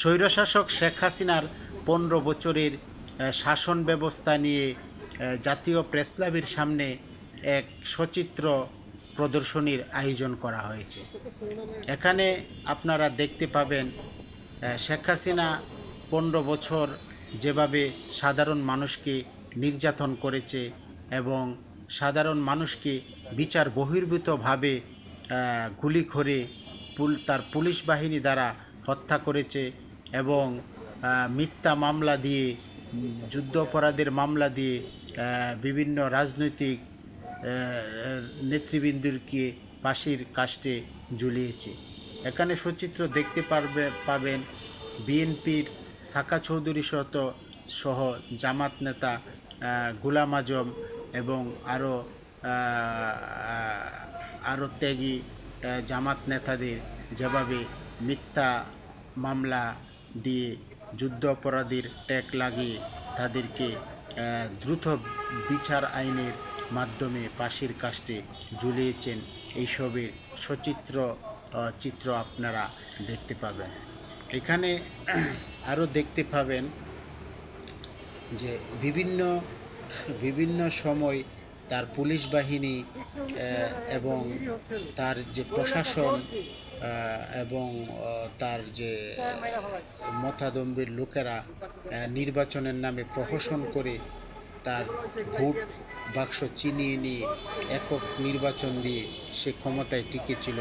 স্বৈরশাসক শেখ হাসিনার পনেরো বছরের শাসন ব্যবস্থা নিয়ে জাতীয় প্রেসক্লাবের সামনে এক সচিত্র প্রদর্শনীর আয়োজন করা হয়েছে। এখানে আপনারা দেখতে পাবেন শেখ হাসিনা পনেরো বছর যেভাবে সাধারণ মানুষকে নির্যাতন করেছে এবং সাধারণ মানুষকে বিচার বহির্ভূতভাবে গুলি করে পুল, তার পুলিশ বাহিনী দ্বারা হত্যা করেছে এবং মিথ্যা মামলা দিয়ে যুদ্ধ অপরাধের মামলা দিয়ে বিভিন্ন রাজনৈতিক নেতৃবৃন্দকে ফাঁসির কাস্টে ঝুলিয়েছে। এখানে সচিত্র দেখতে পারবে, পাবেন বিএনপির সাকা চৌধুরী সহ সহ জামাত নেতা গুলাম আজম এবং আরও আরও ত্যাগী জামাত নেতাদের যেভাবে মিথ্যা মামলা দিয়ে যুদ্ধ অপরাধীর ট্যাগ লাগিয়ে তাদেরকে দ্রুত বিচার আইনের মাধ্যমে পাশের কাস্টে ঝুলিয়েছেন। এইসবের সচিত্র চিত্র আপনারা দেখতে পাবেন। এখানে আরও দেখতে পাবেন যে বিভিন্ন বিভিন্ন সময় তার পুলিশ বাহিনী এবং তার যে প্রশাসন এবং তার যে মতাদম্বের লোকেরা নির্বাচনের নামে প্রহসন করে তার ভোট বাক্স চিনিয়ে নিয়ে একক নির্বাচন দিয়ে সে ক্ষমতায় টিকেছিল।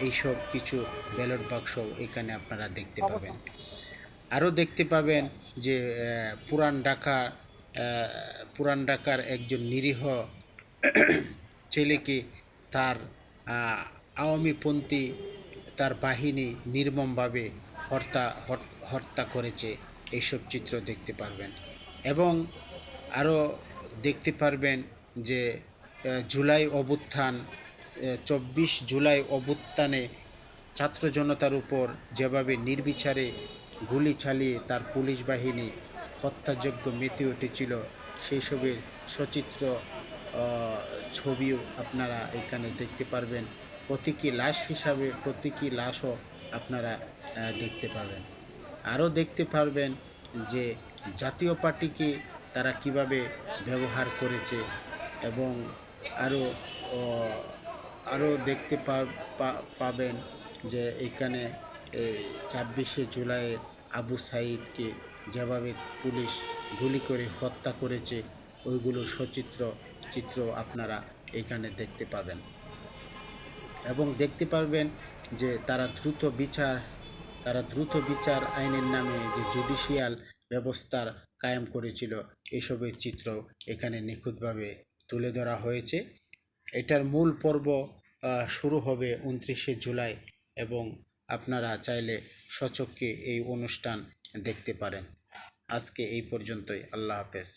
এইসব কিছু ব্যালট বাক্স এখানে আপনারা দেখতে পাবেন। আরও দেখতে পাবেন যে পুরান ঢাকা আহ, পুরান ঢাকার একজন নিরীহ ছেলেকে তার আওয়ামীপন্থী তার বাহিনী নির্মমভাবে হত্যা হত- হত্যা করেছে। এইসব চিত্র দেখতে পারবেন। এবং আরও দেখতে পারবেন যে জুলাই অভ্যুত্থান চব্বিশ জুলাই অভ্যুত্থানে ছাত্র জনতার উপর যেভাবে নির্বিচারে গুলি চালিয়ে তার পুলিশ বাহিনী হত্যাযোগ্য মেতে উঠেছিল সেই সবের সচিত্র ছবিও আপনারা এখানে দেখতে পারবেন। প্রতীকী লাশ হিসাবে প্রতীকী লাশও আপনারা দেখতে পাবেন। আরও দেখতে পারবেন যে জাতীয় পার্টিকে তারা কীভাবে ব্যবহার করেছে এবং আরও আরও দেখতে পাবেন যে এখানে ছাব্বিশে জুলাই আবু সাইদকে যেভাবে পুলিশ গুলি করে হত্যা করেছে, ওইগুলোর সচিত্র, চিত্র আপনারা এখানে দেখতে পাবেন। এবং দেখতে পারবেন যে তারা দ্রুত বিচার, তারা দ্রুত বিচার আইনের নামে যে জুডিশিয়াল ব্যবস্থার কায়েম করেছিল, এসবের চিত্র এখানে নিখুঁতভাবে তুলে ধরা হয়েছে। এটার মূল পর্ব শুরু হবে উনত্রিশে জুলাই এবং আপনারা চাইলে সচক্ষে এই অনুষ্ঠান দেখতে পারেন। আজকে এই পর্যন্তই, আল্লাহ হাফেজ।